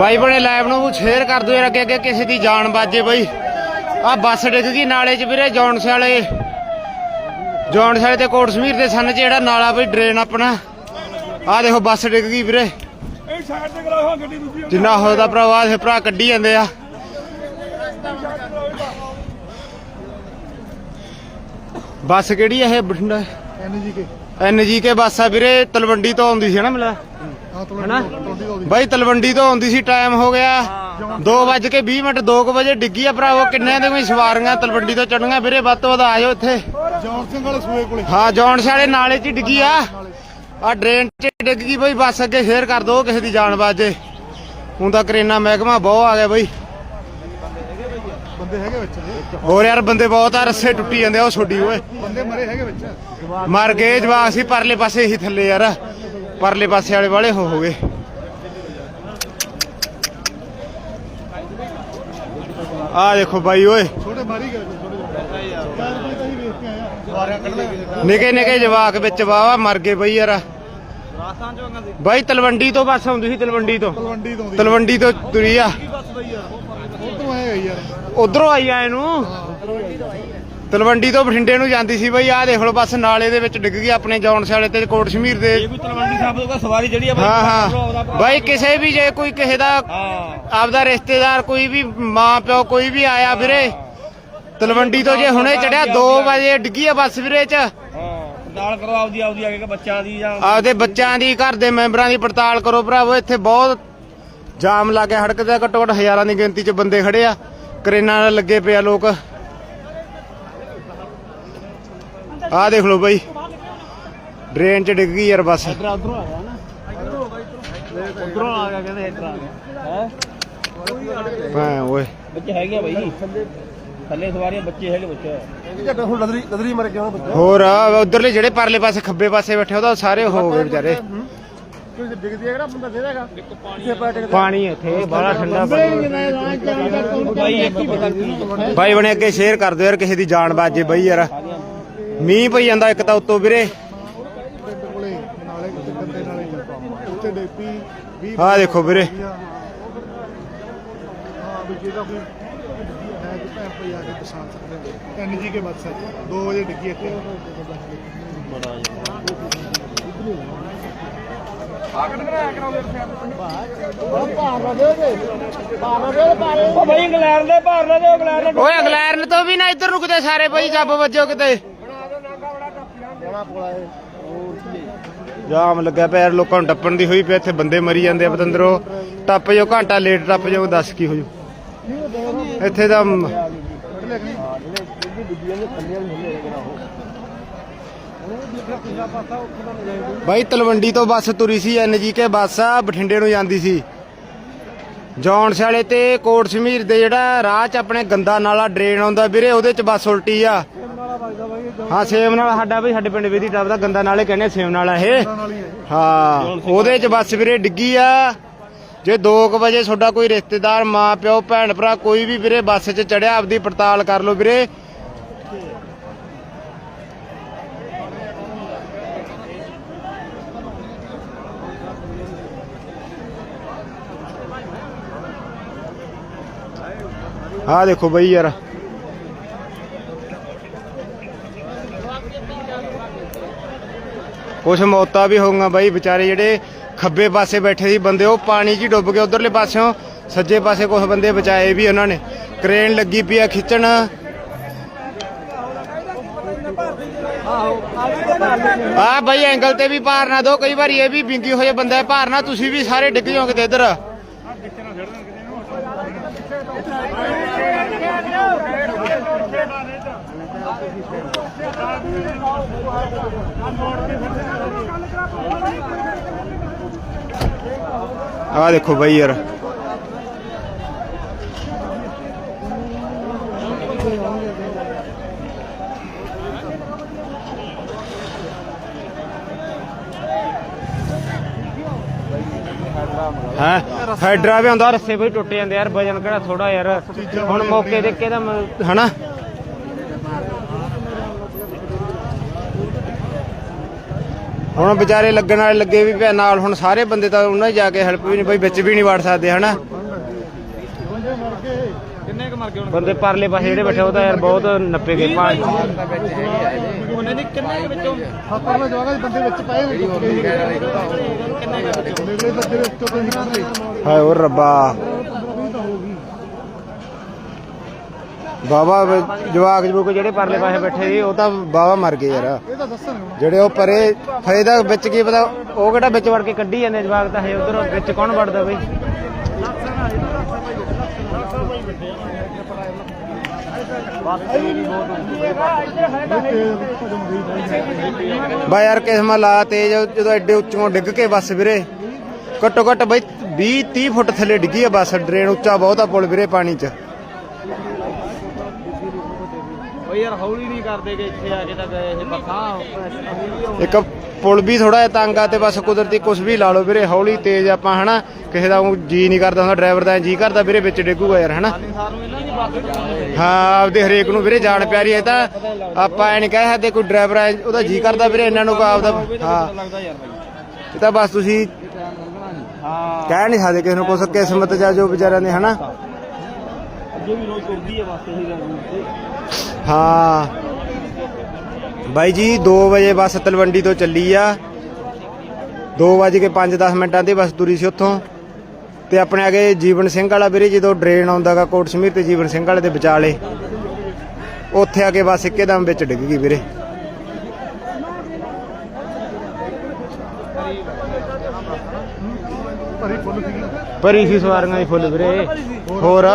ਬਾਈ ਬਣੇ ਲਾਈਵ ਨੂੰ ਸ਼ੇਅਰ ਕਰ ਦਿਓ ਯਾਰ ਅੱਗੇ ਅੱਗੇ ਕਿਸੇ ਦੀ ਜਾਨ ਬਾਜੇ ਬਾਈ। ਆ ਬੱਸ ਡਿੱਗ ਗਈ ਨਾਲੇ 'ਚ ਵੀਰੇ ਜੌਨਸ ਵਾਲੇ। ਜੌਨਸ ਵਾਲੇ ਤੇ ਕੋਟ ਸਮੀਰ ਦੇ ਸੰਨ 'ਚ ਜਿਹੜਾ ਨਾਲਾ ਬਈ ਡਰੇਨ ਆਪਣਾ। ਆ ਦੇਖੋ ਬੱਸ ਡਿੱਗ ਗਈ ਵੀਰੇ। ਇਹ ਸਾਈਡ ਤੇ ਕਰਾਓ ਹਾਂ ਗੱਡੀ ਦੂਜੀ। ਜਿੰਨਾ ਹੋਦਾ ਭਰਾਵਾ ਇਹ ਭਰਾ ਕੱਢੀ ਜਾਂਦੇ ਆ। ਬੱਸ ਕਿਹੜੀ ਆ ਇਹ ਬਠਿੰਡਾ? ਐਨਜੀ ਕੇ ਐਨਜੀ ਕੇ ਬੱਸ ਆ ਵੀਰੇ ਤਲਵੰਡੀ ਤੋਂ ਆਉਂਦੀ ਸੀ ਨਾ ਮਿਲਾ। ਹਨਾ? ਬਾਈ ਤਲਵੰਡੀ ਤੋਂ ਆਉਂਦੀ ਸੀ ਟਾਈਮ ਹੋ ਗਿਆ। 2:20 ਮਿੰਟ 2 ਵਜੇ ਡਿੱਗੀ ਆ ਭਰਾਵੋ ਕਿੰਨੇ ਦੇ ਕੋਈ ਸਵਾਰੀਆਂ ਤਲਵੰਡੀ ਤੋਂ ਚੜੀਆਂ ਵੀਰੇ ਵੱਧ ਤੋਂ ਵੱਧ ਆ ਜਾਓ ਇੱਥੇ। ਜੌਨ ਸਿੰਘ ਵਾਲੇ ਸੂਏ ਕੋਲੇ। ਹਾਂ ਜੌਨਸ ਵਾਲੇ ਨਾਲੇ 'ਚ ਡਿੱਗੀ ਆ। ਆ ਡਰੇਨ 'ਚ ਡਿੱਗ ਗਈ ਬਈ ਬੱਸ ਅੱਗੇ ਸ਼ੇਅਰ ਕਰ ਦੋ ਕਿਸੇ ਦੀ ਜਾਨ ਬਾਜੇ ਹੁਣ ਤਾਂ ਕਰੇਨਾ ਮਹਿਕਮਾ ਬਹੁਤ ਆ ਗਿਆ ਬਈ। ਬੰਦੇ ਹੈਗੇ ਵਿੱਚ ਦੇ। ਹੋਰ ਯਾਰ ਬੰਦੇ ਬਹੁਤ ਆ ਰੱਸੇ ਟੁੱਟੀ ਜਾਂਦੇ ਆ ਉਹ ਛੋਡੀ ਓਏ। ਬੰਦੇ ਮਰੇ ਹੈਗੇ ਵਿੱਚ। ਮਰ ਗਏ ਜਵਾਕ ਸੀ ਪਰਲੇ ਪਾਸੇ ਹੀ ਥੱਲੇ ਯਾਰ। ਪਰਲੇ ਪਾਸੇ ਵਾਲੇ ਵਾਲੇ ਹੋ ਹੋ ਗਏ ਆ ਦੇਖੋ ਬਾਈ ਓਏ। ਛੋਟੇ ਮਾਰੀ ਗਏ ਨਿਕੇ ਨਿਕੇ ਜਵਾਕ ਵਿੱਚ ਵਾਵਾ ਮਰ ਗਏ ਬਈ ਯਾਰ। ਬਾਈ ਤਲਵੰਡੀ ਤੋਂ ਬੱਸ ਆਉਂਦੀ ਸੀ ਤਲਵੰਡੀ ਤੋਂ। ਤਲਵੰਡੀ ਤੋਂ ਤਲਵੰਡੀ ਤੋਂ ਤੁਰੀ ਆ। ਉਧਰੋਂ ਆਏ ਯਾਰ। ਉਧਰੋਂ ਆਈ ਆ ਇਹਨੂੰ। ਤਲਵੰਡੀ ਤੋਂ ਬਠਿੰਡੇ ਨੂੰ ਜਾਂਦੀ ਸੀ ਬਈ ਆਹ ਦੇਖ ਲਓ ਬੱਸ ਨਾਲੇ ਦੇ ਵਿੱਚ ਡਿੱਗ ਗਈ ਆਪਣੇ ਜੌਨਸ ਵਾਲੇ ਤੇ ਕੋਟ ਸ਼ਮੀਰ ਦੇ। ਇਹ ਵੀ ਤਲਵੰਡੀ ਸਾਹਿਬ ਤੋਂ ਸਵਾਰੀ ਜਿਹੜੀ ਆ ਹਾਂ ਹਾਂ। ਬਾਈ ਕਿਸੇ ਵੀ ਜੇ ਕੋਈ ਕਿਸੇ ਦਾ ਹਾਂ। ਆਪਦਾ ਰਿਸ਼ਤੇਦਾਰ ਕੋਈ ਵੀ ਮਾਂ ਪਿਓ ਕੋਈ ਵੀ ਆਇਆ ਵੀਰੇ। ਤਲਵੰਡੀ ਤੋਂ ਜੇ ਹੁਣੇ ਚੜਿਆ 2 ਵਜੇ ਡਿੱਗੀ ਆ ਬੱਸ ਵੀਰੇ ਚ। ਹਾਂ। ਨਾਲ ਕਰੋ ਆਪਦੀ ਆਪਦੀ ਆ ਕੇ ਬੱਚਿਆਂ ਦੀ ਜਾਂ ਆਪਦੇ ਬੱਚਿਆਂ ਦੀ ਘਰ ਦੇ ਮੈਂਬਰਾਂ ਦੀ ਪੜਤਾਲ ਕਰੋ ਭਰਾਵੋ ਇੱਥੇ ਬਹੁਤ ਜਾਮ ਲੱਗਿਆ ਸੜਕ ਤੇ ਘੱਟੋ ਘੱਟ ਹਜ਼ਾਰਾਂ ਦੀ ਗਿਣਤੀ ਚ ਬੰਦੇ ਖੜੇ ਆ। ਕਰੇਨਾਂ ਨਾਲ ਲੱਗੇ ਪਿਆ ਲੋਕ। ਆਹ ਦੇਖ ਲਓ ਬਾਈ। ਡਰੇਨ ਚ ਡਿੱਗ ਗਈ ਯਾਰ ਬੱਸ। ਉਧਰੋਂ ਆਇਆ ਨਾ। ਉਧਰੋਂ ਆ ਗਿਆ ਕਹਿੰਦੇ ਇੱਧਰ ਆ ਗਿਆ। ਹੈ? ਭੈਂ ਓਏ। ਬੱਚੇ ਹੈਗੇ ਆ ਬਾਈ ਥੱਲੇ ਸਵਾਰੀਆਂ ਬੱਚੇ ਹੈਗੇ ਬੱਚੇ। ਇਹ ਜੱਟ ਹੁਣ ਲਦਰੀ ਲਦਰੀ ਮਰ ਗਿਆ ਬੱਚਾ? ਹੋਰ ਉਧਰਲੇ ਜਿਹੜੇ ਪਰਲੇ ਪਾਸੇ ਖੱਬੇ ਪਾਸੇ ਬੈਠੇ ਉਹਦਾ ਸਾਰੇ ਹੋ ਗਏ ਵਿਚਾਰੇ। ਪਾਣੀ ਇੱਥੇ ਬੜਾ ਠੰਡਾ ਪਾਣੀ ਬਾਈ ਬਣੇ ਅੱਗੇ ਸ਼ੇਅਰ ਕਰ ਦਿਓ ਯਾਰ ਕਿਸੇ ਦੀ ਜਾਨ ਬਾਜੇ ਬਈ ਯਾਰ। ਮੀਂਹ ਪਈ ਜਾਂਦਾ ਇੱਕ ਤਾਂ ਉੱਤੋਂ ਵੀਰੇ। ਪਿੰਡ ਕੋਲੇ ਨਾਲੇ ਗੰਦੇ ਨਾਲੇ ਉੱਤੇ ਡੇਪੀ 20 ਆਹ ਦੇਖੋ ਵੀਰੇ। ਹਾਂ ਵੀ ਜਿਹਦਾ ਕੋਈ ਹੈ ਕਿ ਭੈਣ ਆ ਕੇ ਪਛਾਣ ਸਕਦੇ ਐਨਜੀ ਕੇ ਬੱਸ ਹੈ 2 ਵਜੇ ਡਿੱਗੀ ਇੱਥੇ ਉਹ ਬਾਈ ਇੰਗਲੈਂਡ ਦੇ ਭਾਰ ਨਾ ਦਿਓ ਇੰਗਲੈਂਡ ਦੇ ਓਏ ਅਗਲੈਰਨ ਤੋਂ ਵੀ ਨਾ ਇੱਧਰ ਰੁਕਦੇ ਸਾਰੇ ਬਈ ਜੱਬ ਵੱਜੋ ਕਿਤੇ। ਜਾਮ ਲੱਗਿਆ ਪਿਆ ਲੋਕਾਂ ਨੂੰ ਟੱਪਣ ਦੀ ਹੋਈ ਪਿਆ ਇੱਥੇ ਬੰਦੇ ਮਰੀ ਜਾਂਦੇ ਆ ਪਤੰਦਰੋ। ਟੱਪ ਜਾਓ, ਘੰਟਾ ਲੇਟ ਟੱਪ ਜਾਓ, ਦੱਸ ਕੀ ਹੋ ਜੂ ਇੱਥੇ ਤਾਂ ਬਾਈ ਤਲਵੰਡੀ ਤੋਂ ਬੱਸ ਤੁਰੀ ਸੀ ਐਨਜੀ ਕੇ ਬੱਸ ਆ, ਬਠਿੰਡੇ ਨੂੰ ਜਾਂਦੀ ਸੀ। ਜੌਨਸ ਵਾਲੇ ਤੇ ਕੋਟ ਸਮੀਰ ਦੇ ਜਿਹੜਾ ਰਾਹ 'ਚ ਆਪਣੇ ਗੰਦਾ ਨਾਲਾ ਡਰੇਨ ਆਉਂਦਾ ਵੀਰੇ, ਉਹਦੇ 'ਚ ਬੱਸ ਉਲਟੀ ਆ। ਹਾਂ ਸੇਮ ਨਾਲ ਸਾਡਾ ਵੀ ਸਾਡੇ ਪਿੰਡ ਵੀਦੀ ਟੱਪ ਦਾ ਗੰਦਾ ਨਾਲੇ ਕਹਿੰਦੇ ਸੇਮ ਨਾਲਾ ਇਹ। ਹਾਂ ਉਹਦੇ 'ਚ ਬੱਸ ਵੀਰੇ ਡਿੱਗੀ ਆ। ਜੇ 2 ਵਜੇ ਤੁਹਾਡਾ ਕੋਈ ਰਿਸ਼ਤੇਦਾਰ ਮਾਂ ਪਿਓ ਭੈਣ ਭਰਾ ਕੋਈ ਵੀ ਵੀਰੇ ਬੱਸ 'ਚ ਚੜਿਆ ਆਪਦੀ ਪੜਤਾਲ ਕਰ ਲਓ ਵੀਰੇ। ਆਹ ਦੇਖੋ ਬਈ ਯਾਰ। ਕੁਛ ਮੌਤਾਂ ਵੀ ਹੋਊਗਾ ਬਾਈ, ਵਿਚਾਰੇ ਜਿਹੜੇ ਖੱਬੇ ਪਾਸੇ ਬੈਠੇ ਸੀ ਬੰਦੇ, ਉਹ ਪਾਣੀ 'ਚ ਡੁੱਬ ਕੇ ਉਧਰਲੇ ਪਾਸਿਓਂ। ਸੱਜੇ ਪਾਸੇ ਕੁਝ ਬੰਦੇ ਬਚਾਏ ਵੀ ਉਹਨਾਂ ਨੇ। ਕ੍ਰੇਨ ਲੱਗੀ ਪਈ ਆ ਖਿੱਚਣ। ਆ ਬਾਈ, ਐਂਗਲ ਤੇ ਵੀ ਭਾਰ ਨਾ ਦੋ ਕਈ ਵਾਰੀ ਇਹ ਵੀ ਵਿੰਗੀ ਹੋਏ ਬੰਦਾ, ਭਾਰ ਨਾ ਤੁਸੀਂ ਵੀ ਸਾਰੇ ਡਿੱਗ ਜਾਓ ਕਿਤੇ ਇੱਧਰ। ਆ ਦੇਖੋ ਬਾਈ ਯਾਰ। ਹਾਂ? ਹੈਡਰਾ ਵੀ ਹੁੰਦਾ ਰੱਸੇ ਬਈ ਟੁੱਟ ਜਾਂਦੇ ਯਾਰ ਵਜਨ ਕਿਹੜਾ ਥੋੜਾ ਯਾਰ। ਹੁਣ ਮੌਕੇ ਦੇ ਕਿਹਦਾ ਹਨਾ? ਹੁਣ ਵਿਚਾਰੇ ਲੱਗਣ ਵਾਲੇ ਲੱਗੇ ਵੀ ਪਿਆ ਨਾਲ ਹੁਣ ਸਾਰੇ ਬੰਦੇ ਤਾਂ ਉਹਨਾਂ ਹੀ ਜਾ ਕੇ ਹੈਲਪ ਵੀ ਨਹੀਂ ਬਈ ਵਿੱਚ ਵੀ ਨਹੀਂ ਵੜ ਸਕਦੇ ਹਨਾ? ਬੰਦੇ ਪਰਲੇ ਪਾਸੇ ਜਿਹੜੇ ਬੈਠੇ ਉਹ ਤਾਂ ਯਾਰ ਬਹੁਤ ਨੱਪੇ ਗਏ ਪਾਣੀ ਉਹਨੇ ਦੀ ਕਿੰਨੇ ਕੁ ਵਿੱਚੋਂ? ਸੱਤਾਂ ਦੇ ਜਵਾਗਾ ਬੰਦੇ ਵਿੱਚ ਪਏ ਨੇ ਟੁੱਟ ਗਏ ਕਿੰਨੇ ਕੁ ਵਿੱਚੋਂ ਮੇਰੇ ਬੰਦੇ ਵਿੱਚ ਤੋਂ ਨਹੀਂ ਨਿਕਲੇ ਹਾਏ ਓ ਰੱਬਾ। ਬਾਬਾ ਜਵਾਕ ਜਵੂਕ ਜਿਹੜੇ ਪਰਲੇ ਪਾਸੇ ਬੈਠੇ ਸੀ ਉਹ ਤਾਂ ਬਾਬਾ ਮਰ ਗਏ ਯਾਰ। ਇਹ ਤਾਂ ਦੱਸਣ ਹੁਣ ਜਿਹੜੇ ਉਹ ਪਰੇ ਫਾਇਦਾ ਵਿੱਚ ਕੀ ਪਤਾ ਉਹ ਕਿਹੜਾ ਵਿੱਚ ਵੜ ਕੇ ਕੱਢੀ ਜਾਂਦੇ ਜਵਾਕ ਤਾਂ ਹੈ ਉਧਰ ਵਿੱਚ ਕੌਣ ਵੜਦਾ ਬਈ? ਬਾ ਯਾਰ ਕਿਸਮਤ ਲਾ ਤੇਜ, ਜਦੋਂ ਐਡੇ ਉੱਚੋਂ ਡਿੱਗ ਕੇ ਬੱਸ ਵੀਰੇ। ਘੱਟੋ ਘੱਟ ਬਈ 20 30 ਫੁੱਟ ਥੱਲੇ ਡਿੱਗੀ ਆ ਬੱਸ, ਡਰੇਨ ਉੱਚਾ ਬਹੁਤ ਆ ਪੁਲ ਵੀਰੇ ਪਾਣੀ 'ਚ। ਓਏ ਯਾਰ ਹੌਲੀ ਨਹੀਂ ਕਰਦੇ ਕਿ ਇੱਥੇ ਆ ਕੇ ਤਾਂ ਗਏ ਇਹ ਬੱਸਾਂ ਇੱਕ ਪੁਲ ਵੀ ਥੋੜਾ ਜਿਹਾ ਤੰਗ ਆ ਤੇ ਬਸ ਕੁਦਰਤੀ ਕੁਝ ਵੀ ਲਾ ਲਓ ਵੀਰੇ ਹੌਲੀ ਤੇਜ਼ ਆਪਾਂ ਹਨਾ ਕਿਸੇ ਦਾ ਜੀ ਨਹੀਂ ਕਰਦਾ ਹੁੰਦਾ ਡਰਾਈਵਰ ਦਾ ਜੀ ਕਰਦਾ ਵੀਰੇ ਵਿੱਚ ਡਿੱਗੂਗਾ ਯਾਰ ਹਨਾ। ਹਾਂ ਆਪਦੇ ਹਰੇਕ ਨੂੰ ਵੀਰੇ ਜਾਣ ਪਿਆਰੀ ਹੈ ਤਾਂ ਆਪਾਂ ਐ ਨਹੀਂ ਕਹਿ ਸਕਦੇ ਕੋਈ ਡਰਾਈਵਰ ਹੈ ਉਹਦਾ ਜੀ ਕਰਦਾ ਵੀਰੇ ਇਹਨਾਂ ਨੂੰ ਆਪਦਾ ਹਾਂ। ਬਾਈ। ਇਹ ਤਾਂ ਬਸ ਤੁਸੀਂ ਕਹਿ ਨਹੀਂ ਸਕਦੇ ਕਿਸੇ ਨੂੰ ਕੁਛ ਕਿਸਮਤ ਜਾਂ ਜੋ ਵਿਚਾਰਿਆਂ ਨੇ ਹਨਾ। ਅੱਗੇ ਵੀ ਰੋਜ਼ ਤੁਰਦੀ ਹੈ ਬੱਸ ਇਹੀ ਗੱਲ ਹਾਂ। ਬਾਈ ਜੀ 2 ਵਜੇ ਬੱਸ ਤਲਵੰਡੀ ਤੋਂ ਚੱਲੀ ਆ। 2 ਵਜੇ ਕੇ 5-10 ਮਿੰਟਾਂ ਦੀ ਬੱਸ ਤੁਰੀ ਸੀ ਉੱਥੋਂ। ਤੇ ਆਪਣੇ ਅੱਗੇ ਜੀਵਨ ਸਿੰਘ ਵਾਲਾ ਵੀਰੇ, ਜਦੋਂ ਡਰੇਨ ਆਉਂਦਾਗਾ ਕੋਟ ਸਮੀਰ ਤੇ ਜੀਵਨ ਸਿੰਘ ਵਾਲੇ ਦੇ ਵਿਚਾਲੇ। ਉੱਥੇ ਆ ਕੇ ਬੱਸ ਇੱਕਦਮ ਵਿੱਚ ਡਿੱਗ ਗਈ ਵੀਰੇ। ਭਰੀ ਸੀ ਸਵਾਰੀਆਂ ਦੀ ਫੁੱਲ ਵੀਰੇ। ਹੋਰ?